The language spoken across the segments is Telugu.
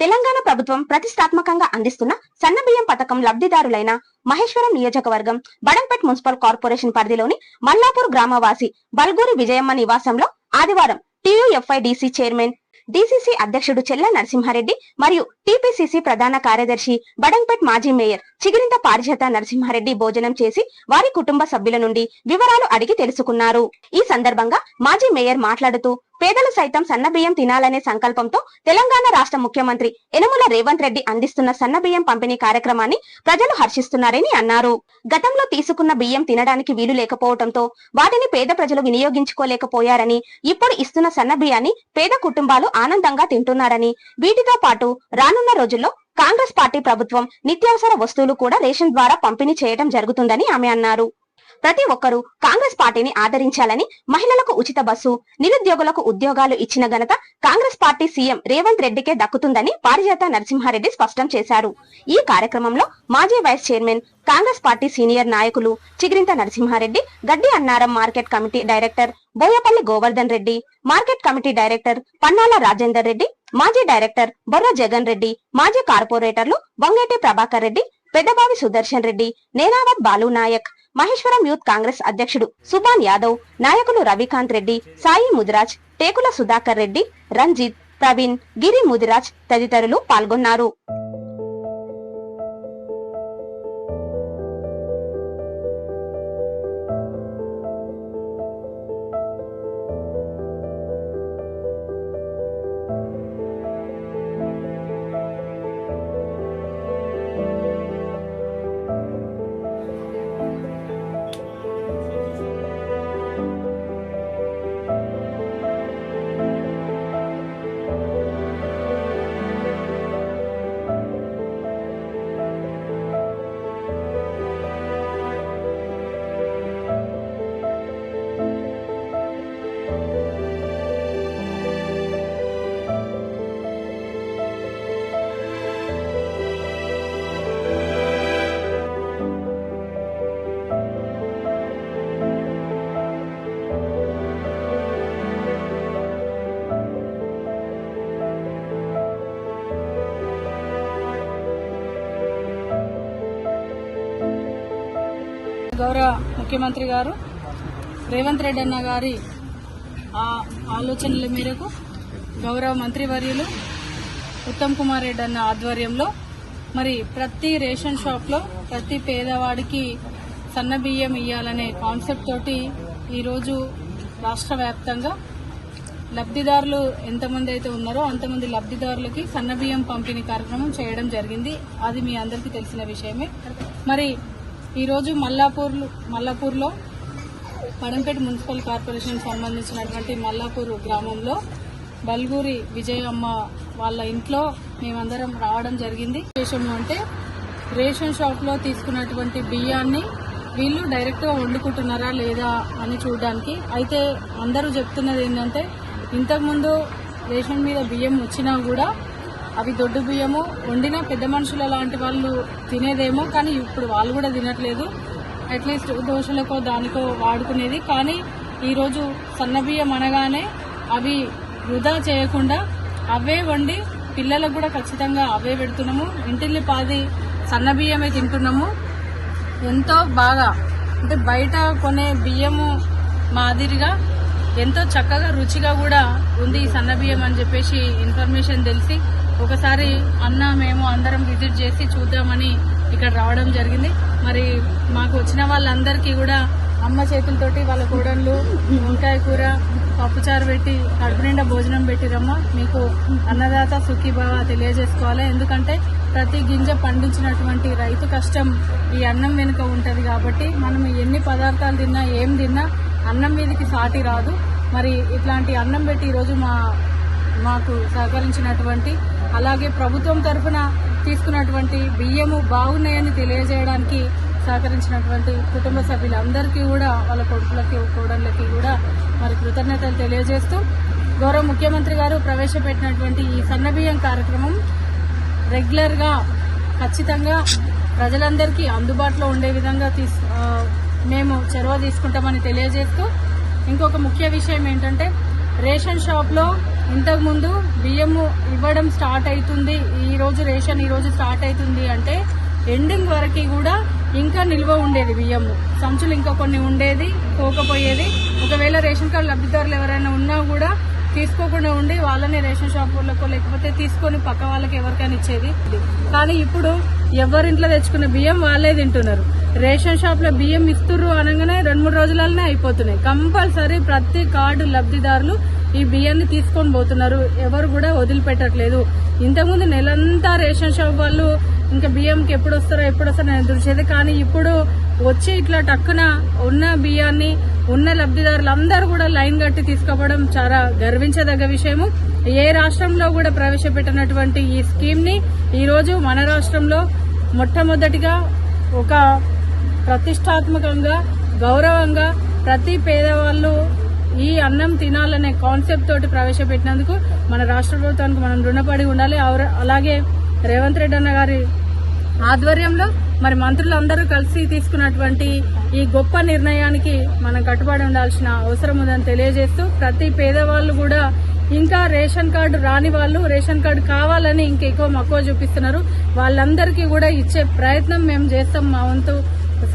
తెలంగాణ ప్రభుత్వం ప్రతిష్టాత్మకంగా అందిస్తున్న సన్నబియ్యం పథకం లబ్ధిదారులైన మహేశ్వరం నియోజకవర్గం బడంపేట్ మున్సిపల్ కార్పొరేషన్ పరిధిలోని మల్లాపూర్ గ్రామవాసి బల్గూరి విజయమ్మ నివాసంలో ఆదివారం టీయూఎఫ్ఐడిసి చైర్మన్ డిసిసి అధ్యక్షుడు చెల్ల నరసింహారెడ్డి మరియు టీపీసీసీ ప్రధాన కార్యదర్శి బడంపేట్ మాజీ మేయర్ చిగిరింత పారిజాత నరసింహారెడ్డి భోజనం చేసి వారి కుటుంబ సభ్యుల నుండి వివరాలు అడిగి తెలుసుకున్నారు. ఈ సందర్భంగా మాజీ మేయర్ మాట్లాడుతూ పేదలు సైతం సన్నబియ్యం తినాలనే సంకల్పంతో తెలంగాణ రాష్ట్ర ముఖ్యమంత్రి ఎనుముల రేవంత్ రెడ్డి అందిస్తున్న సన్నబియ్యం పంపిణీ కార్యక్రమాన్ని ప్రజలు హర్షిస్తున్నారని అన్నారు. గతంలో తీసుకున్న బియ్యం తినడానికి వీలు లేకపోవడంతో వాటిని పేద ప్రజలు వినియోగించుకోలేకపోయారని ఇప్పుడు ఇస్తున్న సన్న బియ్యాన్ని పేద కుటుంబాలు ఆనందంగా తింటున్నారని వీటితో పాటు రానున్న రోజుల్లో కాంగ్రెస్ పార్టీ ప్రభుత్వం నిత్యావసర వస్తువులు కూడా రేషన్ ద్వారా పంపిణీ చేయడం జరుగుతుందని ఆమె అన్నారు. ప్రతి ఒక్కరూ కాంగ్రెస్ పార్టీని ఆదరించాలని మహిళలకు ఉచిత బస్సు నిరుద్యోగులకు ఉద్యోగాలు ఇచ్చిన ఘనత కాంగ్రెస్ పార్టీ సీఎం రేవంత్ రెడ్డికే దక్కుతుందని పారిజాత నరసింహారెడ్డి స్పష్టం చేశారు. ఈ కార్యక్రమంలో మాజీ vice chairman Congress party senior నాయకులు Chigirintha Narasimhareddy Gaddi Annaram market committee director Boyapalli Govardhan Reddy market committee director Pannala Rajender Reddy మాజీ డైరెక్టర్ బొర్ర జగన్ రెడ్డి మాజీ కార్పొరేటర్లు వంగేటి ప్రభాకర్ రెడ్డి పెద్దబావి సుదర్శన్ రెడ్డి నేనావత్ బాలు నాయక్ మహేశ్వరం యూత్ కాంగ్రెస్ అధ్యక్షుడు సుభాన్ యాదవ్ నాయకులు రవికాంత్ రెడ్డి సాయి ముదిరాజ్ టేకుల సుధాకర్ రెడ్డి రంజిత్ ప్రవీణ్ గిరి ముదిరాజ్ తదితరులు పాల్గొన్నారు. గౌరవ ముఖ్యమంత్రి గారు రేవంత్ రెడ్డి అన్న గారి ఆ ఆలోచనల మేరకు గౌరవ మంత్రివర్యులు ఉత్తమ్ కుమార్ రెడ్డి అన్న ఆధ్వర్యంలో మరి ప్రతి రేషన్ షాప్లో ప్రతి పేదవాడికి సన్న బియ్యం ఇవ్వాలనే కాన్సెప్ట్ తోటి ఈరోజు రాష్ట్ర వ్యాప్తంగా లబ్ధిదారులు ఎంతమంది అయితే ఉన్నారో అంతమంది లబ్ధిదారులకి సన్న బియ్యం పంపిణీ కార్యక్రమం చేయడం జరిగింది. అది మీ అందరికీ తెలిసిన విషయమే. మరి ఈరోజు మల్లాపూర్ మల్లాపూర్లో పడంపేట మున్సిపల్ కార్పొరేషన్ సంబంధించినటువంటి మల్లాపూర్ గ్రామంలో బల్గూరి విజయమ్మ వాళ్ళ ఇంట్లో మేమందరం రావడం జరిగింది. విశేషము అంటే రేషన్ షాప్లో తీసుకున్నటువంటి బియ్యాన్ని వీళ్ళు డైరెక్ట్గా వండుకుంటున్నారా లేదా అని చూడడానికి. అయితే అందరూ చెప్తున్నది ఏంటంటే ఇంతకుముందు రేషన్ మీద బియ్యం వచ్చినా కూడా అవి దొడ్డు బియ్యము వండిన పెద్ద మనుషుల లాంటి వాళ్ళు తినేదేమో కానీ ఇప్పుడు వాళ్ళు కూడా తినట్లేదు. అట్లీస్ట్ దోశలకో దానికో వాడుకునేది. కానీ ఈరోజు సన్న బియ్యం అనగానే అవి వృధా చేయకుండా అవే వండి పిల్లలకు కూడా ఖచ్చితంగా అవే పెడుతున్నాము. ఇంటిల్లి పాది సన్న బియ్యమే తింటున్నాము. ఎంతో బాగా అంటే బయట కొనే బియ్యము మాదిరిగా ఎంతో చక్కగా రుచిగా కూడా ఉంది ఈ సన్న బియ్యం అని చెప్పేసి ఇన్ఫర్మేషన్ తెలిసి ఒకసారి అన్న మేము అందరం విజిట్ చేసి చూద్దామని ఇక్కడ రావడం జరిగింది. మరి మాకు వచ్చిన వాళ్ళందరికీ కూడా అమ్మ చేతులతోటి వాళ్ళ కూడళ్ళు వంకాయ కూర పప్పుచారు పెట్టి కడుపు నిండా భోజనం పెట్టిరమ్మ. మీకు అన్నదాత సుఖీభావ తెలియజేసుకోవాలి. ఎందుకంటే ప్రతి గింజ పండించినటువంటి రైతు కష్టం ఈ అన్నం వెనుక ఉంటుంది కాబట్టి మనం ఎన్ని పదార్థాలు తిన్నా ఏం తిన్నా అన్నం మీదకి సాటి రాదు. మరి ఇట్లాంటి అన్నం పెట్టి ఈరోజు మా మాకు సహకరించినటువంటి అలాగే ప్రభుత్వం తరఫున తీసుకున్నటువంటి బియ్యము బాగున్నాయని తెలియజేయడానికి సహకరించినటువంటి కుటుంబ సభ్యులందరికీ కూడా వాళ్ళ కొడుకులకి కోడళ్ళకి కూడా మరి కృతజ్ఞతలు తెలియజేస్తూ గౌరవ ముఖ్యమంత్రి గారు ప్రవేశపెట్టినటువంటి ఈ సన్నబియ్యం కార్యక్రమం రెగ్యులర్గా ఖచ్చితంగా ప్రజలందరికీ అందుబాటులో ఉండే విధంగా తీ మేము చొరవ తీసుకుంటామని తెలియజేస్తూ ఇంకొక ముఖ్య విషయం ఏంటంటే రేషన్ షాప్లో ఇంతకుముందు బియ్యము ఇవ్వడం స్టార్ట్ అవుతుంది ఈ రోజు రేషన్ ఈ రోజు స్టార్ట్ అవుతుంది అంటే ఎండింగ్ వరకు కూడా ఇంకా నిల్వ ఉండేది బియ్యము సంచులు ఇంకా కొన్ని ఉండేది పోకపోయేది. ఒకవేళ రేషన్ కార్డు లబ్ధిదారులు ఎవరైనా ఉన్నా కూడా తీసుకోకుండా ఉండి వాళ్ళనే రేషన్ షాపులకు లేకపోతే తీసుకొని పక్క వాళ్ళకి ఎవరికైనా ఇచ్చేది. కానీ ఇప్పుడు ఎవరింట్లో తెచ్చుకున్న బియ్యం వాళ్ళే తింటున్నారు. రేషన్ షాప్లో బియ్యం ఇస్తుర్రు అనగానే రెండు మూడు రోజులనే అయిపోతున్నాయి. కంపల్సరీ ప్రతి కార్డు లబ్ధిదారులు ఈ బియ్యాన్ని తీసుకొని పోతున్నారు. ఎవరు కూడా వదిలిపెట్టట్లేదు. ఇంతకుముందు నెలంతా రేషన్ షాప్ వాళ్ళు ఇంకా బియ్యంకి ఎప్పుడు వస్తారో ఎప్పుడు వస్తారో అని చూసేది కానీ ఇప్పుడు వచ్చి ఇట్లా టక్కున ఉన్న బియ్యాన్ని ఉన్న లబ్ధిదారులు అందరూ కూడా లైన్ కట్టి తీసుకోవడం చాలా గర్వించదగ్గ విషయము. ఏ రాష్ట్రంలో కూడా ప్రవేశపెట్టినటువంటి ఈ స్కీమ్ని ఈరోజు మన రాష్ట్రంలో మొట్టమొదటిగా ఒక ప్రతిష్టాత్మకంగా గౌరవంగా ప్రతి పేదవాళ్ళు ఈ అన్నం తినాలనే కాన్సెప్ట్ తోటి ప్రవేశపెట్టినందుకు మన రాష్ట్ర ప్రభుత్వానికి మనం రుణపడి ఉండాలి. అలాగే రేవంత్ రెడ్డి అన్న గారి ఆధ్వర్యంలో మరి మంత్రులందరూ కలిసి తీసుకున్నటువంటి ఈ గొప్ప నిర్ణయానికి మనం కట్టుబడి ఉండాల్సిన అవసరం ఉందని తెలియజేస్తూ ప్రతి పేదవాళ్ళు కూడా ఇంకా రేషన్ కార్డు రాని వాళ్ళు రేషన్ కార్డు కావాలని ఇంకెక్కువ మక్కువ చూపిస్తున్నారు. వాళ్ళందరికీ కూడా ఇచ్చే ప్రయత్నం మేము చేస్తాం. మా వంతు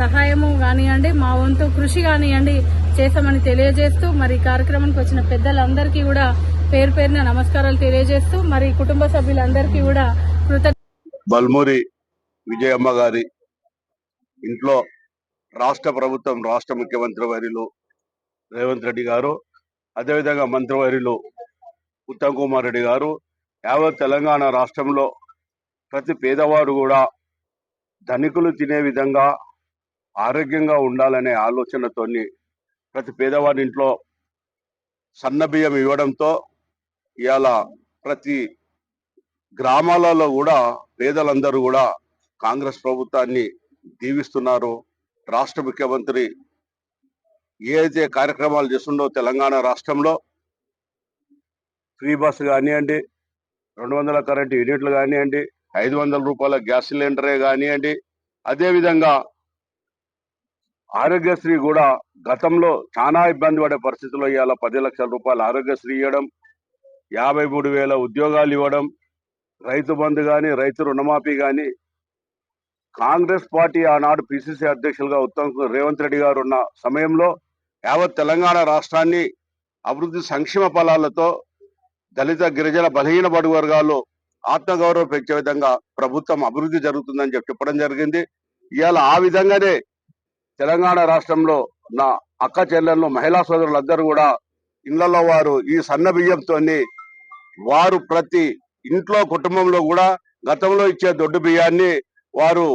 సహాయము కానివ్వండి మా వంతు కృషి కానివ్వండి చేశామని తెలియజేస్తూ మరి కార్యక్రమానికి వచ్చిన పెద్దలందరికీ కూడా పేరు పేరున నమస్కారాలు తెలియజేస్తూ మరి కుటుంబ సభ్యులందరికీ కూడా కృతజ్ఞ బల్మూరి విజయమ్మ గారి ఇంట్లో రాష్ట్ర ప్రభుత్వం రాష్ట్ర ముఖ్యమంత్రి వారిలో రేవంత్ రెడ్డి గారు అదేవిధంగా మంత్రివర్యులు ఉత్తమ్ కుమార్ రెడ్డి గారు యావత్ తెలంగాణ రాష్ట్రంలో ప్రతి పేదవాడు కూడా ధనికులు తినే విధంగా ఆరోగ్యంగా ఉండాలనే ఆలోచనతోని ప్రతి పేదవాడి ఇంట్లో సన్న బియ్యం ఇవ్వడంతో ఇవాళ ప్రతి గ్రామాలలో కూడా పేదలందరూ కూడా కాంగ్రెస్ ప్రభుత్వాన్ని దీవిస్తున్నారు. రాష్ట్ర ముఖ్యమంత్రి ఏదైతే కార్యక్రమాలు చేస్తుండో తెలంగాణ రాష్ట్రంలో ఫ్రీ బస్ కానివ్వండి రెండు వందల కరెంటు యూనిట్లు కానివ్వండి ఐదు వందల రూపాయల గ్యాస్ సిలిండరే కానివ్వండి అదేవిధంగా ఆరోగ్యశ్రీ కూడా గతంలో చాలా ఇబ్బంది పడే పరిస్థితుల్లో ఇవాళ పది లక్షల రూపాయలు ఆరోగ్యశ్రీ ఇవ్వడం యాభై మూడు వేల ఉద్యోగాలు ఇవ్వడం రైతు బంధు కానీ రైతు రుణమాఫీ కానీ కాంగ్రెస్ పార్టీ ఆనాడు పిసిసి అధ్యక్షులుగా ఉత్తమ్ రేవంత్ రెడ్డి గారు ఉన్న సమయంలో యావత్ తెలంగాణ రాష్ట్రాన్ని అభివృద్ధి సంక్షేమ ఫలాలతో దళిత గిరిజన బలహీన బడుగు వర్గాల్లో ఆత్మగౌరవం పెంచే విధంగా ప్రభుత్వం అభివృద్ధి జరుగుతుందని చెప్పి చెప్పడం జరిగింది. ఇవాళ ఆ విధంగానే తెలంగాణ రాష్ట్రంలో నా అక్క చెల్లెళ్ళు మహిళా సోదరులందరూ కూడా ఇళ్ళలో వారు ఈ సన్న బియ్యంతోని వారు ప్రతి ఇంట్లో కుటుంబంలో కూడా గతంలో ఇచ్చే దొడ్డు బియ్యాన్ని వారు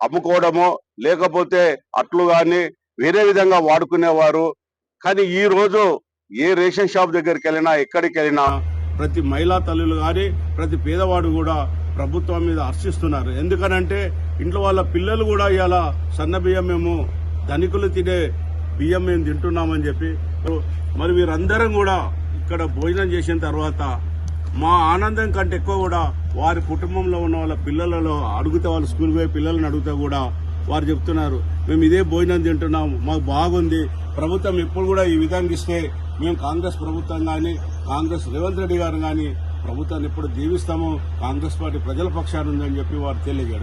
అమ్ముకోవడమో లేకపోతే అట్లు కానీ వేరే విధంగా వాడుకునేవారు. కానీ ఈ రోజు ఏ రేషన్ షాప్ దగ్గరికి వెళ్ళినా ఎక్కడికి వెళ్ళినా ప్రతి మహిళా తల్లులు కానీ ప్రతి పేదవాడు కూడా ప్రభుత్వం మీద హర్షిస్తున్నారు. ఎందుకనంటే ఇంట్లో వాళ్ళ పిల్లలు కూడా ఇలా సన్న బియ్యం మేము ధనికులు తినే బియ్యం మేము తింటున్నామని చెప్పి మరి వీరందరం కూడా ఇక్కడ భోజనం చేసిన తర్వాత మా ఆనందం కంటే ఎక్కువ కూడా వారి కుటుంబంలో ఉన్న వాళ్ళ పిల్లలలో అడుగుతా వాళ్ళు స్కూల్ పోయే పిల్లల్ని అడుగుతా కూడా వారు చెప్తున్నారు. మేము ఇదే భోజనం తింటున్నాం మాకు బాగుంది. ప్రభుత్వం ఎప్పుడు కూడా ఈ విధంగా ఇస్తే మేము కాంగ్రెస్ ప్రభుత్వం కానీ కాంగ్రెస్ రేవంత్ రెడ్డి గారు కానీ ప్రభుత్వాన్ని ఎప్పుడు దీవిస్తామో కాంగ్రెస్ పార్టీ ప్రజల పక్షాన్ని ఉందని చెప్పి వారు తెలియజేయడం.